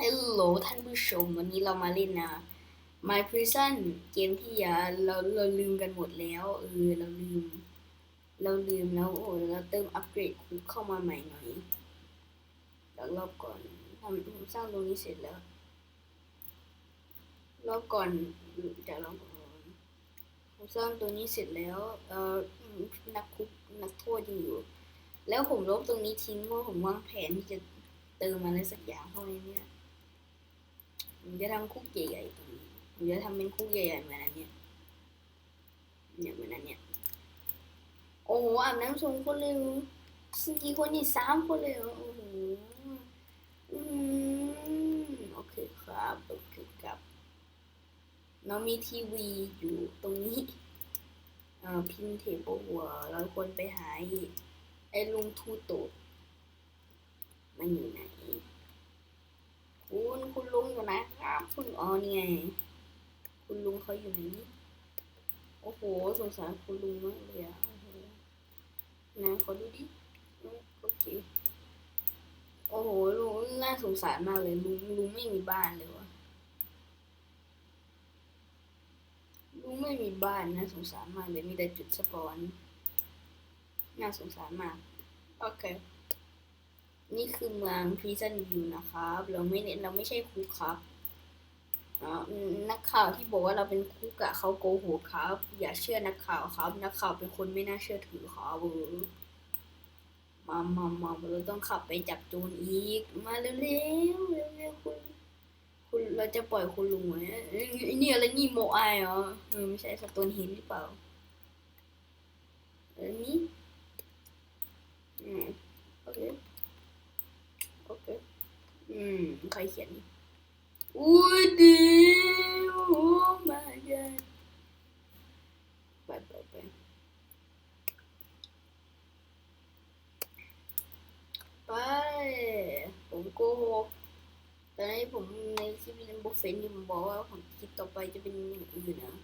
ฮัลโหลท่านผู้ชม วันนี้เรามาเล่นนะ My Prison เกมที่ยาเราเราลืมกันหมดแล้ว เออ เราลืม เราลืมแล้วโอ้เราเติมอัปเกรดเข้ามาใหม่หน่อยเดี๋ยวรอบก่อนทำผมสร้างตรงนี้เสร็จแล้ว รอบก่อนเดี๋ยวเราผมสร้างตัวนี้เสร็จแล้ว เออนักคุกนักโทษยังอยู่ แล้วผมลบตรงนี้ทิ้งเพราะผมวางแผนที่จะ เติมอะไรสักอย่างเข้าในเนี้ยผมจะทำคุกใหญ่ๆตรงนี้ผมจะทำเป็นคุกใหญ่ๆเหมือนอันเนี้ยเนี่ยเหมือนอันเนี้ยโอ้โหอาบน้ำชงคนเลยสกี่คนนี่สามคนเลยเหรอโอ้โหอืมโอเคครับโอเคครับน้องมีทีวีอยู่ตรงนี้อ่อพิมพ์เทเบิลหัวเราควรไปหาไอ้ไอ้ลุงทูโตด มันอยู่ไหน คุณคุณลุงอยู่ไหนครับ คุณอ๋อนี่ไง คุณลุงเขาอยู่ไหนโอ้โห สงสารคุณลุงมากเลยอะโอ้โหนะขอดูดิโอเค โอ้โห ลุงน่าสงสารมากเลยลุงลุงไม่มีบ้านเลยวะลุงไม่มีบ้านน่าสงสารมากเลยมีแต่จุดสปอน น่าสงสารมาก โอเค นี่คือเมืองพ r ซันวิวนะครับ เราไม่เน้นเราไม่ใช่คุกครับอ่านักข่าวที่บอกว่าเราเป็นคุกอะเขาโกหกครับ อย่าเชื่อนักข่าวครับ นักข่าวเป็นคนไม่น่าเชื่อถือครับมามามาเราต้องขับไปจับโจรอีก มาเร็วเร็วเร็วคุณ คุณเราจะปล่อยคุณลุงไหมเอ้นี่อะไรนี่โมไอเหรอไม่ใช่สโตนเฮนหรือเปล่าอันนี้อืมโอเค อืมใครเขียนอุ้ดีโอ้มาเยอะไปไปไปไปผมโกหกตอนนี้ผมในคลิปนั้นบุฟเฟ่ต์นี่ผมบอกว่าผมคลิปต่อไปจะเป็นอย่างอื่นนะ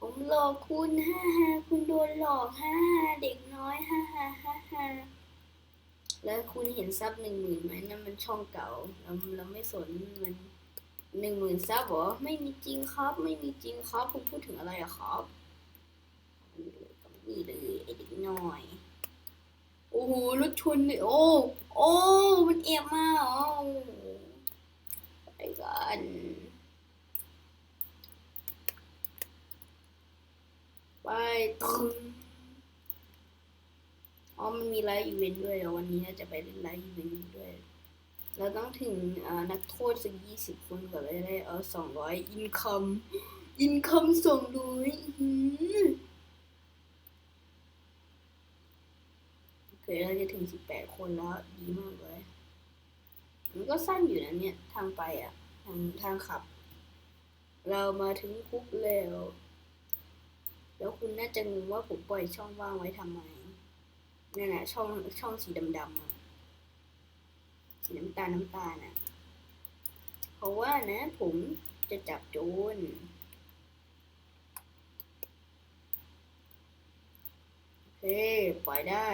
ผมหลอกคุณฮ่าฮ่าคุณโดนหลอกฮ่าฮ่าเด็กน้อยฮ่าฮ่าฮ่าฮ่า แล้วคุณเห็นซับหนึ่งหมื่นไหมนั่นมันช่องเก่า เราเราไม่สนมันหนึ่งหมื่นซับหรอไม่มีจริงครับ ไม่มีจริงครับคุณพูดถึงอะไรอะครับนี่เลยไอเด็กน้อยโอ้โหรถชนเลยโอ้โอ้มันเอียบมาเหรอโอ้ไปกันไปตึง อ๋อมันมีไลฟ์อีเวนต์ด้วยเดี๋ยววันนี้น่าจะไปเล่นไลฟ์อีเวนต์ด้วย เราต้องถึงนักโทษสักยี่สิบคนก่อนเลยได้เออสองร้อยอินคัมอินคัมสองร้อยโอเคเราจะถึงสิบแปดคนแล้วดีมากเลยมันก็สั้นอยู่นะเนี่ยทางไปอะ ทางทางขับ เรามาถึงคุกแล้ว แล้วคุณน่าจะงงว่าผมปล่อยช่องว่างไว้ทำไม นั่นแหละช่องช่องสีดำๆสีน้ำตาลน้ำตาลอะเพราะว่านะ ผมจะจับโจรโอเคปล่อยได้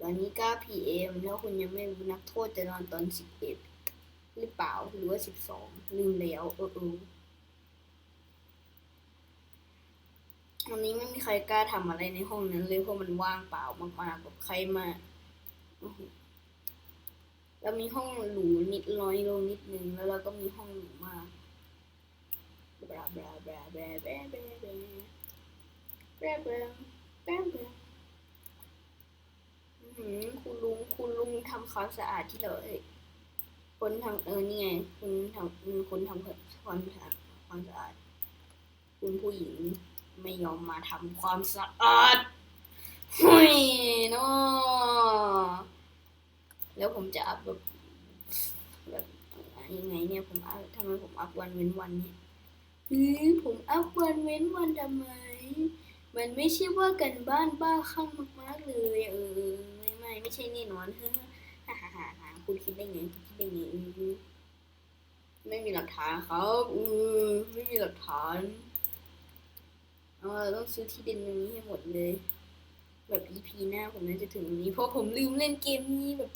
ตอนนี้9 PM แล้วคุณยังไม่รู้นักโทษจะนอนตอน 11 หรือเปล่าหรือว่า 12ลืมแล้วเออเออ วันนี้ไม่มีใครกล้าทำอะไรในห้องนั้นเลยเพราะมันว่างเปล่ามากๆแบบใครมาอื้อหือแล้วมีห้องหรูนิดน้อยลงนิดนึงแล้วเราก็มีห้องหรูมากบลาบลาบลาบลาบลาบลาบลาบลาบลาบลาบลาคุณลุงคุณลุงทำความสะอาดที่เราเอ้ยคนทำเออนี่ไงคุณทำคุณทำความสะอาดความสะอาดคุณผู้หญิง ไม่ยอมมาทำความสะอาดหุยเนาะแล้วผมจะอัพแบบแบบยังไงเนี่ยผมอัพทำไมผมอัพวันเว้นวันเนี่ยอือผมอัพวันเว้นวันทำไม มันไม่ใช่ว่ากันบ้านบ้าคลั่งมากๆเลยเออไม่ไม่ไม่ใช่แน่นอนเฮ้อฮ่าฮ่าฮ่าฮ่าคุณคิดได้ไงคุณคิดได้ไงอือไม่มีหลักฐานครับอือไม่มีหลักฐาน เออต้องซื้อที่ดินตรงนี้ให้หมดเลย แบบ EP หน้าผมน่าจะถึงนี้ เพราะผมลืมเล่นเกมนี้แบบ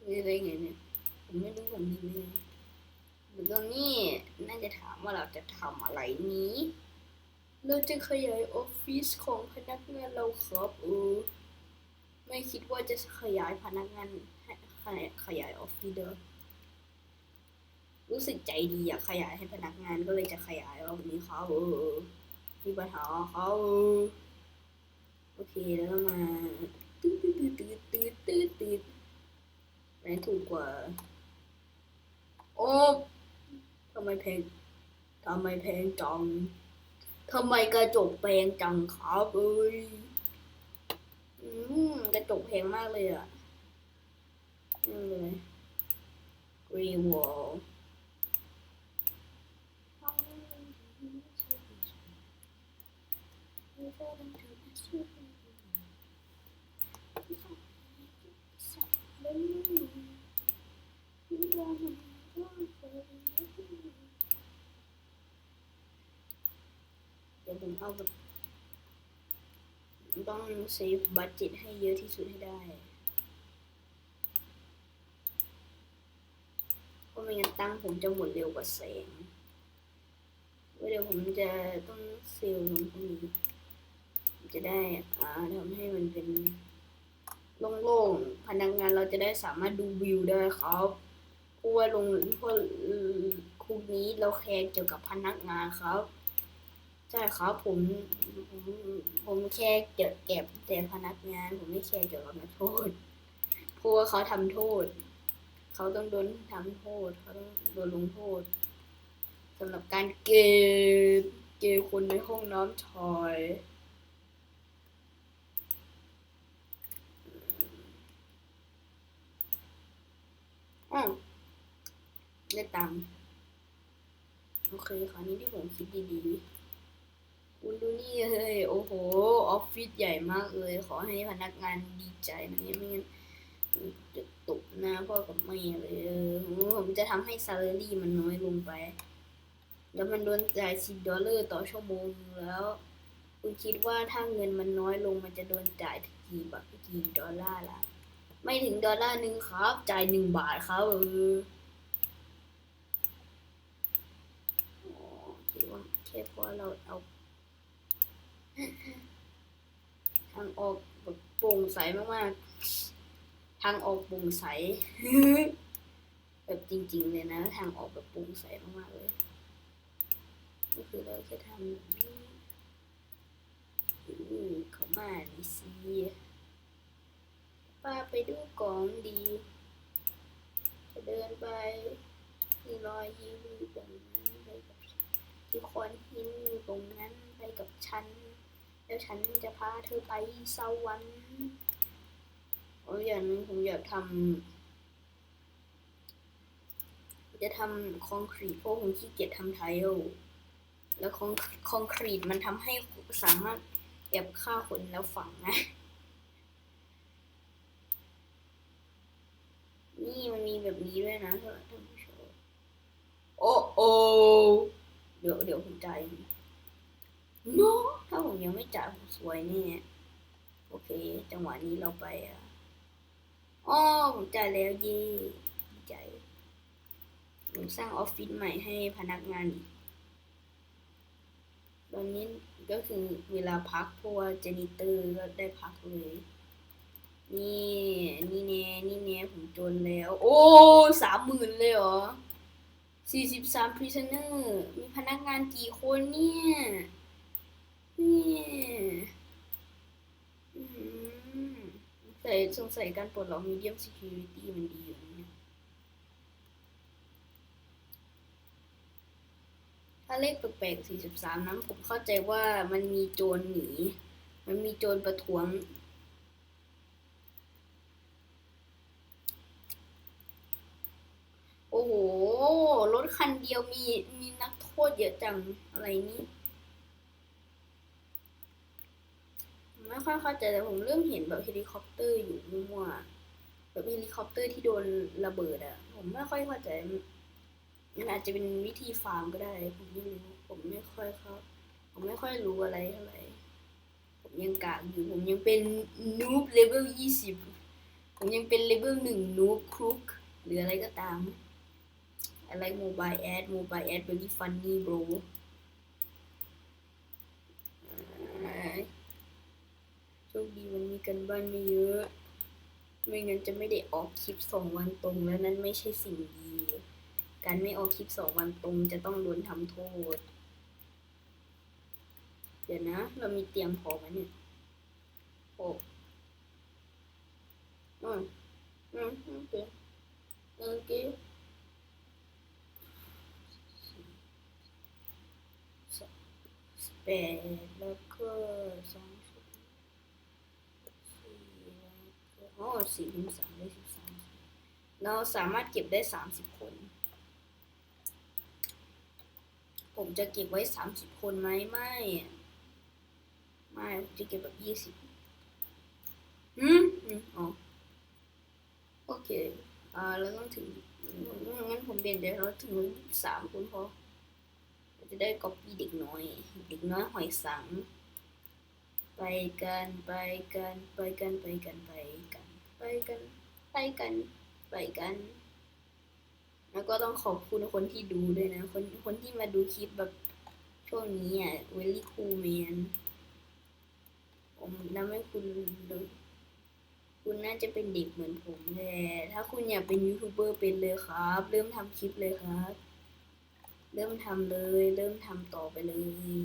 อะไรไงเนี่ย ผมไม่รู้ผมลืมเลยตอนนี้น่าจะถามว่าเราจะทำอะไรนี้ เราจะขยายออฟฟิศของพนักงานเราครับเออไม่คิดว่าจะขยายพนักงานให้ขยายขยายออฟฟิศเด้อ รู้สึกใจดีอะขยายให้พนักงานก็เลยจะขยายออกนี้เขาเออมีปัญหาเขาโอเคแล้วมาตืดตืดตืดตืดตืดตืดไหนถูกกว่า โอ้ทำไมแพงทำไมแพงจังทำไมกระจกแพงจังครับเอ้ยกระจกแพงมากเลยอะนี่เลยกรีวอลเดี๋ยวผมเอาแบบต้องเซฟบัตจ็ตให้เยอะที่สุดให้ได้เพราะไม่งั้นตั้งผมจะหมดเร็วกว่าแสงเดี๋ยวผมจะต้องเซลล์ลงตรงนี้ จะได้อ่าทำให้มันเป็นโล่งๆ พนักงานเราจะได้สามารถดูวิวได้ครับเพราะว่าลงพราะคุกนี้เราแคร์เกี่ยวกับพนักงานครับใช่ครับผมผมผมแค่เก็บเก็บแต่พนักงาน ผมไม่แคร์เกี่ยวกับนักโทษเพราะว่าเขาทำโทษ เขาต้องโดนทำโทษ เขาต้องโดนลงโทษสำหรับการเกบเกบคนในห้องน้ำชาย อ้าวได้ตังค์โอเคคราวนี้ที่ผมคิดดีๆคุณดูนี่เฮ้ยโอ้โห ออฟฟิศใหญ่มากเลย ขอให้พนักงานดีใจนะเนี่ยไม่งั้นจะตกหน้าพ่อกับแม่เลยผมจะทำให้ซา l ารีมันน้อยลงไป แล้วมันโดนจ่ายสิบดอลลาร์ต่อชั่วโมงแล้ว คุณคิดว่าถ้าเงินมันน้อยลงมันจะโดนจ่ายกี่บาทกี่ดอลลาร์ล่ะ ไม่ถึงดอลลาร์หนึ่งครับ จ่ายหนึ่งบาทครับเออคิดว่าแค่พอเราเอาทางออกแบบโปร่งใสมากๆ ทางออกโปร่งใส แบบจริง ๆ เลยนะ ทางออกแบบโปร่งใสมากๆเลยก็คือเราแค่ทำแบบนี้อือขามาดิสิ ป้าไปดูกองดี จะเดินไปมีรอยยิ้มอยู่ตรงนั้นไปกับที่คอนหินอยู่ตรงนั้นไปกับฉัน แล้วฉันจะพาเธอไปสวรรค์โอ้ยอย่างนึงผมอยากทำจะทำคอนกรีตเพราะผมขี้เกียจทำไทลแล้วคอนคอนกรีตมันทำให้สามารถแอบฆ่าคนแล้วฝังนะ นี่มันมีแบบนี้ ด้วยนะท่านผู้ชมโอ้โอเดี๋ยวเดี๋ยวผมจ่ายโนถ้าผมยังไม่จ่ายผมสวยแน่โอเค จังหวะนี้เราไปอะอ๋อผมจ่ายแล้วเย่ดีใจผมสร้างออฟฟิศใหม่ให้พนักงานอีกตอนนี้ก็คือเวลาพักเพราะว่าเจนิเตอร์ก็ได้พักเลย นี่นี่แน่นี่แน่ผมจนแล้ว โอ้สามหมื่นเลยเหรอสี่สิบสามพรีเซนเนอร์มีพนักงานกี่คนเนี่ยเนี่ยใส่สงสัยการปลดล็อก medium security มันดีอยู่เนี่ยถ้าเลขแปลกๆ43นั้นผมเข้าใจว่ามันมีโจรหนี มันมีโจรประท้วง โอ้โห รถคันเดียวมีมีนักโทษเยอะจังอะไรนี่ไม่ค่อยเข้าใจแต่ผมเริ่มเห็นแบบเฮลิคอปเตอร์อยู่มั่วๆแบบเฮลิคอปเตอร์ที่โดนระเบิดอะผมไม่ค่อยเข้าใจมันอาจจะเป็นวิธีฟาร์มก็ได้ ผมไม่รู้ผมไม่ค่อยเขาผมไม่ค่อยรู้อะไรเท่าไหร่ผมยังกากอยู่ผมยังเป็นนูบเลเวลยี่สิบผมยังเป็นเลเวลหนึ่งนูบครุกหรืออะไรก็ตาม อะไรโมบายแอดโมบายแอด very funny bro โชคดีวันนี้กันบ้านไม่เยอะ ไม่งั้นจะไม่ได้ออกคลิปสองวันตรงแล้วนั่นไม่ใช่สิ่งดี การไม่ออกคลิปสองวันตรงจะต้องโดนทำโทษ เดี๋ยวนะ เรามีเตรียมพอไหมเนี่ยโอ้อืมอืมโอเคโอเค แปดแล้วก็สองสิบสี่แล้วก็อ๋อสี่ถึงสามได้สิบสามเราสามารถเก็บได้สามสิบคน ผมจะเก็บไว้สามสิบคนไหมไม่ ไม่ผมจะเก็บแบบยี่สิบอืมอืมอ๋อโอเค อ่าเราต้องถึงงั้นผมเปลี่ยนเดี๋ยวเราถึงสามคนพอ จะได้ก๊อปปี้เด็กน้อย เด็กน้อยหอยสัง ไปกันไปกันไปกันไปกันไปกันไปกันไปกันไปกัน แล้วก็ต้องขอบคุณคนที่ดูด้วยนะ คนคนที่มาดูคลิปแบบช่วงนี้อะเวลี่คูแมนผมทำให้คุณดูคุณน่าจะเป็นเด็กเหมือนผมแหละถ้าคุณอยากเป็นยูทูบเบอร์เป็นเลยครับ เริ่มทำคลิปเลยครับ เริ่มทำเลย เริ่มทำต่อไปเลย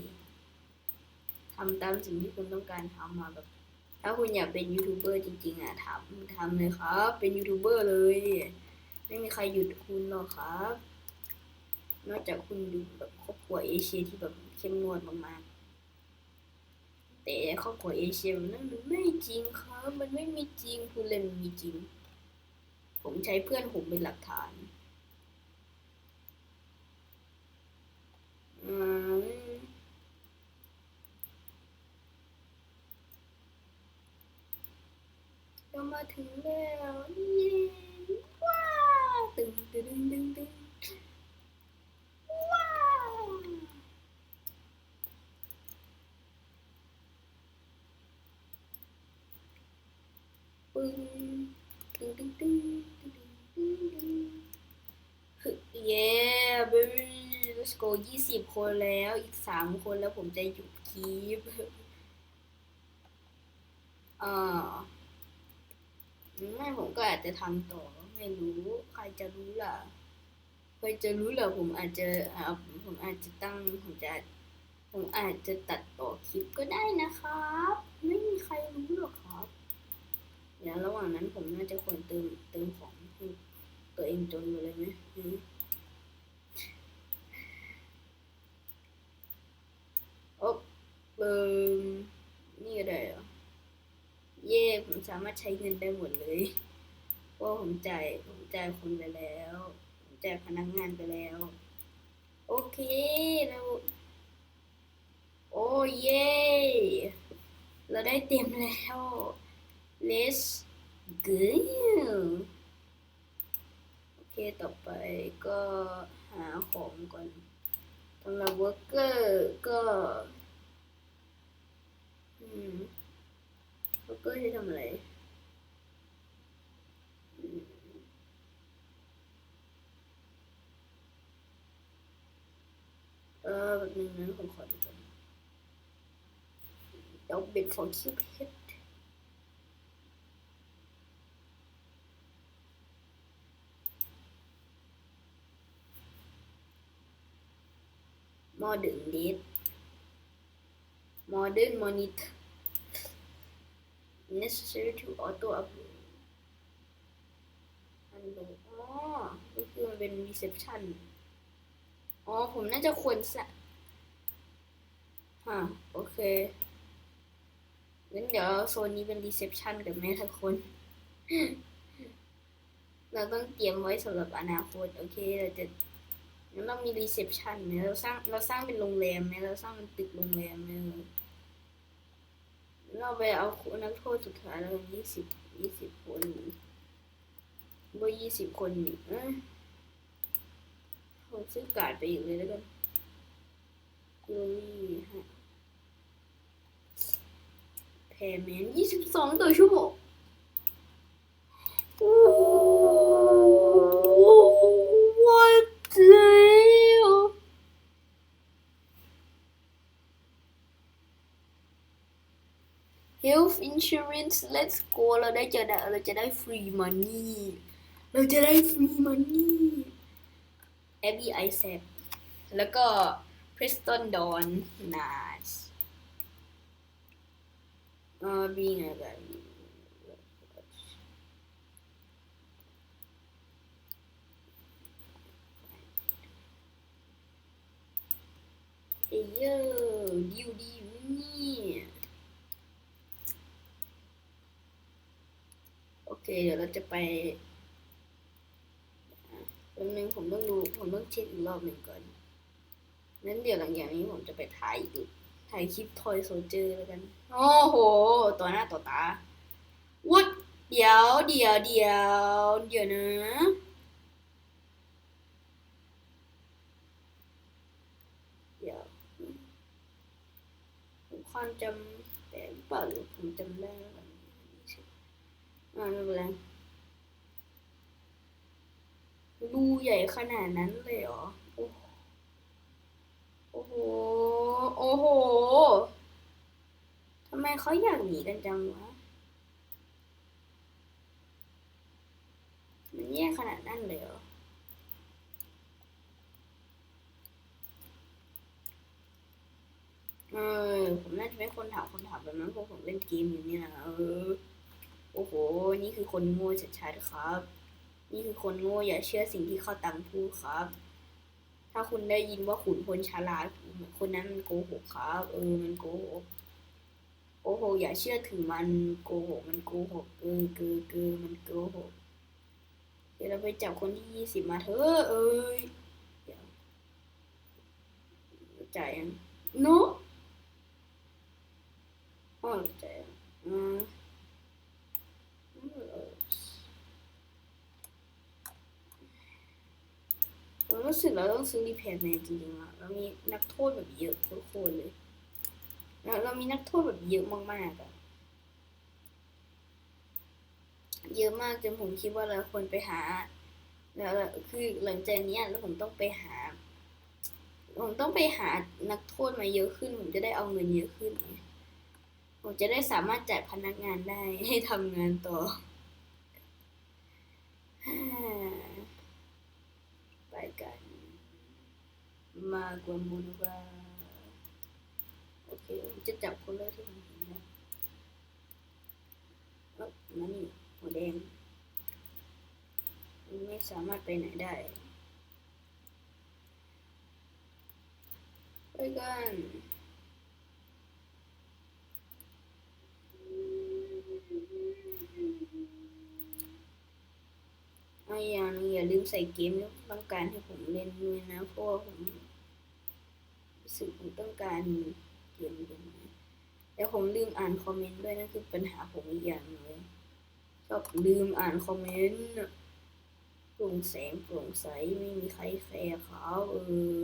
ทำตามสิ่งที่คุณต้องการทำมาแบบ ถ้าคุณอยากเป็นยูทูบเบอร์จริง ๆอะทำทำเลยครับ เป็นยูทูบเบอร์เลย ไม่มีใครหยุดคุณหรอกครับ นอกจากคุณดูแบบครอบครัวเอเชียที่แบบเข้มงวดมากๆแต่ครอบครัวเอเชียนนั่นมันไม่จริงครับ มันไม่มีจริงคุณเล่นมีจริง ผมใช้เพื่อนผมเป็นหลักฐาน mavi cho mọi wow. từng từ đừng đừng wow. bừng từng từng từng từng từng yeah let's go ยี่สิบคนแล้วอีกสามคนแล้วผมจะหยุดคลิปเอ่าไม่ผมก็อาจจะทำต่อ ไม่รู้ใครจะรู้ล่ะใครจะรู้ล่ะผมอาจจะอ่าผมอาจจะตั้งผมจะผมอาจจะตัดต่อคลิปก็ได้นะครับ ไม่มีใครรู้หรอกครับเดี๋ยวระหว่างนั้นผมน่าจะควรเติมเติมของตัวเองจนอยู่เลยไหมอืมโอ้ เติมนี่ก็ได้เหรอ เย่ผมสามารถใช้เงินได้หมดเลยเพราะผมจ่ายผมจ่ายคนไปแล้ว ผมจ่ายพนักงานไปแล้ว โอเคเราโอ้เย่เราได้เต็มแล้ว let's go โอเคต่อไปก็หาของก่อนสำหรับ worker ก็อื ม worker จะทำอะไรเออแบบนึงนะผมขอดูก่อนเดี๋ยวเป็นของคิวเพชร modern date modern monitor necessary to auto upload อันดูอ๋อก็คือมันเป็น reception อ๋อ ผมน่าจะควรส่ฮะโอเคงั้นเดี๋ยวโซนนี้เป็น reception กับแม่ทุกคน เราต้องเตรียมไว้สำหรับอนาคต โอเค เราจะงั้นเรามีรีเซพชันไหมเราสร้าง เราสร้างเป็นโรงแรมไหมเราสร้างเป็นตึกโรงแรมไหม ไปเอานักโทษสุดท้ายแล้วยี่สิบยี่สิบคนว่ายี่สิบคนเอ้ยผมซื้อกาดไปอีกเลยแล้วกันโรลี่ฮะแมนยี่สิบสองต่อชั่วโมง health insurance let's go เราได้จะได้เราจะได้ free money เราจะได้ free money Abby Isaac แล้วก็ Preston Dawn nice เอ่อ being a guy เอ้ยเยอะดิวดีอยู่นี่โอ เคเดี๋ยวเราจะไปอะแป๊บนึงผมต้องดูผมต้องเช็คอีกรอบหนึ่งก่อนนั้นเดี๋ยวหลังจากนี้ผมจะไปถ่ายอีกถ่ายคลิปทอยโซเจอร์แล้วกัน โอ้โห ต่อหน้าต่อตาวุดเดี๋ยวเดี๋ยวเดี๋ยวเดี๋ยวนะเดี๋ยวผมความจำแต่เปล่าหรือผมจำได้ อนแรงรูใหญ่ขนาดนั้นเลยเหรอ โอ้โห โอ้โห ทำไมเขาอยากหนีกันจังวะ มันแย่ขนาดนั้นเลยเหรอเออผมน่าจะไม่คนถามคนถามแบบนั้นเพราะผมเล่นเกมอยู่นี่ยนะเออ โอ้โห นี่คือคนโง่ชัดๆครับ นี่คือคนโง่อย่าเชื่อสิ่งที่เขาตังพูดครับ ถ้าคุณได้ยินว่าขุนพลฉลาดคนนั้นมันโกหกครับ เออ มันโกหกโอ้โหอย่าเชื่อถือมันโกหกมันโกหกเออเกอเกอมันโกหกเดี๋ยวเราไปจับคนที่ยี่สิบมาเถอะเอ้ยเดี๋ยวจ่ายยังโนอ๋อจ่ายยังอืมผม รู้สึกเราต้องซื้อรีแพร์แมนจริงๆอะเรามีนักโทษแบบเยอะทุกคนเลยเราเรามีนักโทษแบบเยอะมากๆอะเยอะมากจนผมคิดว่าเราควรไปหา แล้วคือหลังจากนี้แล้วผมต้องไปหา ผมต้องไปหานักโทษมาเยอะขึ้น ผมจะได้เอาเงินเยอะขึ้น ผมจะได้สามารถจ่ายพนักงานได้ให้ทำงานต่อ ไปกัน มากว่ามูนวาโอเคผมจะจับคนแรกที่ผมเห็นนะเอ้ามานี่หัวแดงมันไม่สามารถไปไหนได้ไปกันเอาอย่างนึงอย่าลืมใส่เกมต้องการให้ผมเล่นด้วยนะเพราะว่าผม สึกผมต้องการเกมเล่นนะแต่ผมลืมอ่านคอมเมนต์ด้วยนั่นคือปัญหาผมอีกอย่างหนึ่งเลยชอบลืมอ่านคอมเมนต์โปร่งแสงโปร่งใสไม่มีใครแคร์เขาเออ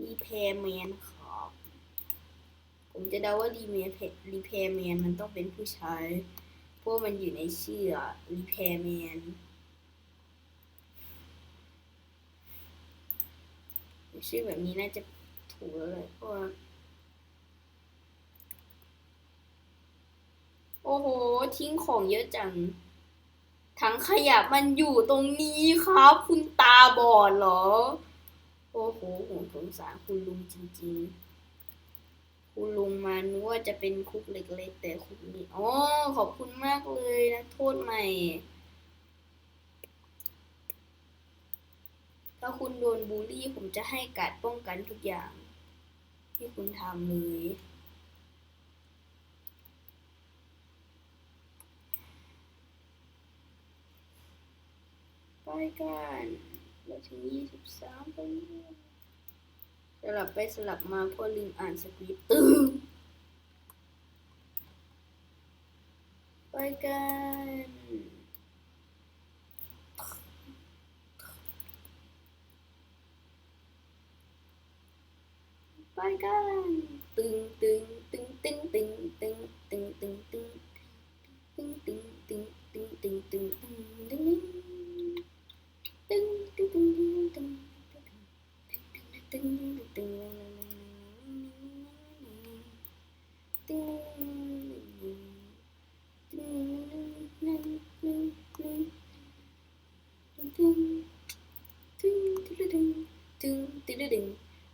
รีเพย์แมนค ผมจะเดาว่ารีเมย์รีเพย์แมนมันต้องเป็นผู้ชายเพราะมันอยู่ในชื่อรีเพย์แมนชื่อแบบนี้น่าจะถูกแล้วเลยเพราะโอ้โห ทิ้งของเยอะจัง ถังขยะมันอยู่ตรงนี้ครับ คุณตาบอดเหรอ โอ้โหผมสงสารคุณลุงจริง ๆ คุณลุงมานึกว่าจะเป็นคุกเล็กๆแต่คุกนี้อ๋อขอบคุณมากเลยนะโทษใหม่ ถ้าคุณโดนบูลลี่ผมจะให้การป้องกันทุกอย่าง ที่คุณทำเลยไปกันเราถึงยี่สิบสามปแล้ว สลับไปสลับมาเพราะลืมอ่านสคริปต์ตึ้งไปกันไปกัน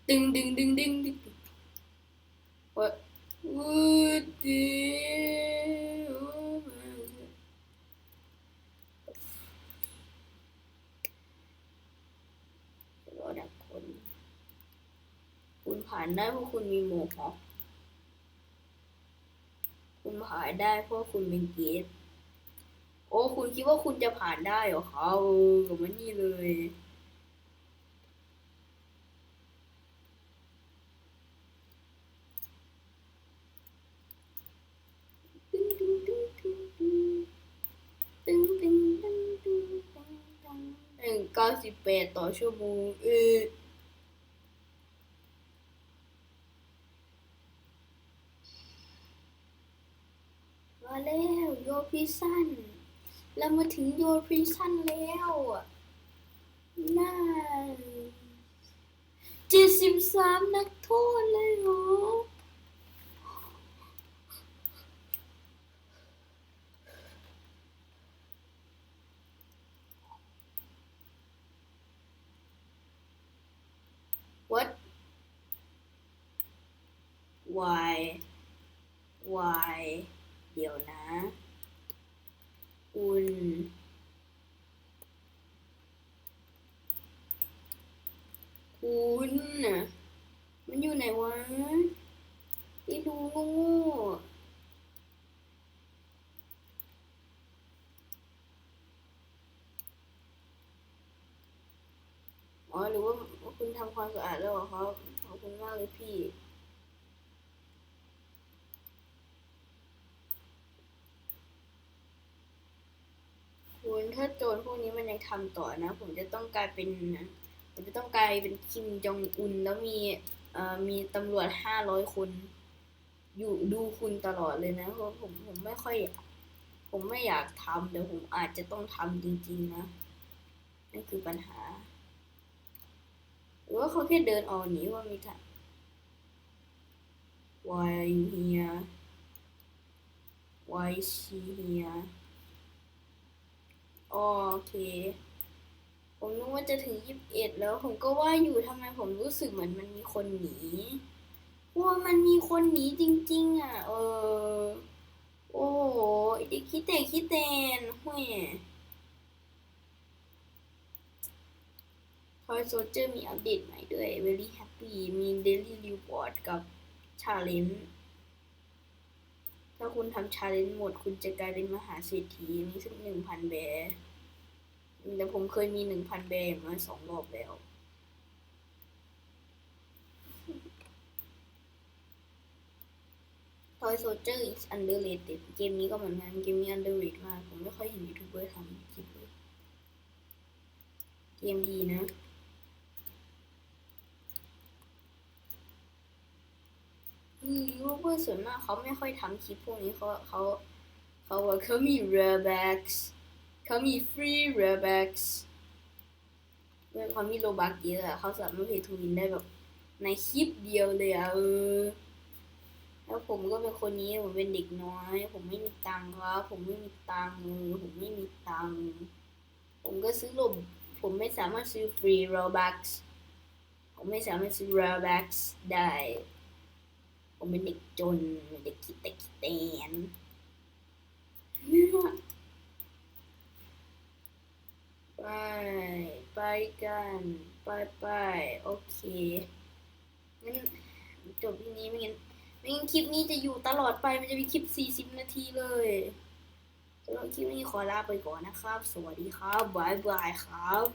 ดึงดึงดึงดึงดึงว่าวูดดีรอดักคน คุณผ่านได้เพราะคุณมีโมฮอคุณผ่านได้เพราะคุณเป็นเกสโอ้ คุณคิดว่าคุณจะผ่านได้เหรอเขามันนี่เลย ปดต่อชั่วโมงเออมาแล้วโยพิซันเรามาถึงโยพิซันแล้วน่าเจ็ดสิบสามนักโทษเลยเหรอ y y เดี๋ยวนะคุณคุณน่ะมันอยู่ไหนวะไอ้ดูโง่ๆอ๋อหรือว่าคุณทำความสะอาดแล้วเหรอครับขอบคุณมากเลยพี่ ถ้าโจรพวกนี้มันยังทำต่อนะ ผมจะต้องกลายเป็นผมจะต้องกลายเป็นคิมจองอุนแล้วมีเอ่อมีตำรวจห้าร้อยคน อยู่ดูคุณตลอดเลยนะเพราะผมผมไม่ค่อยผมไม่อยากทำแต่ผมอาจจะต้องทำจริง ๆ นะนั่นคือปัญหา หรือว่าเขาแค่เดินออกหนีว่ามีทาง Why are you here Why is she here อ๋อ โอเค ผมนึกว่าจะถึงยี่สิบเอ็ดแล้ว ผมก็ว่าอยู่ทำไมผมรู้สึกเหมือนมันมีคนหนีว่ามันมีคนหนีจริง ๆ อะ เออ โอ้โหเด็กคิดแต่คิดแตนห่วยทอยโซเจอร์มีอัปเดตใหม่ด้วย very happy มี daily reward กับ challenge ถ้าคุณทำ challenge หมด คุณจะกลายเป็นมหาเศรษฐีมีสักหนึ่งพันแบร์แต่ผมเคยมีหนึ่งพันแบร์อย่านสองรอบแล้ว Toy Soldier is underrated เกมนี้ก็เหมือนกันเกมนี้ underrated มาก ผมไม่ค่อยเห็นยูทูบเบอร์ทำคลิปเลยเกมดีนะ อืมยูทูบเบอร์ส่วนมากเขาไม่ค่อยทำคลิปพวกนี้เขาเขาเขาบอกเขามี Robux เขามี free Robux เมื่อเขามีโลบักเยอะเขาสามารถเพย์ทูวินได้แบบในคลิปเดียวเลยอะเออแล้วผมก็เป็นคนนี้ผมเป็นเด็กน้อย ผมไม่มีตังค์ครับผมไม่มีตังค์ผมไม่มีตังค์ผมก็ซื้อลบผมไม่สามารถซื้อฟรี Robux ผมไม่สามารถซื้อ Robux ได้ ผมเป็นเด็กจนเด็กขี้แต่ขี้แตนไป ไปกัน ไปไปโอเคงั้นจบที่นี้ไม่งั้นไม่งั้นคลิปนี้จะอยู่ตลอดไปมันจะมีคลิป 40 นาทีเลยสำหรับคลิปนี้ขอลาไปก่อนนะครับ สวัสดีครับบายบายครับ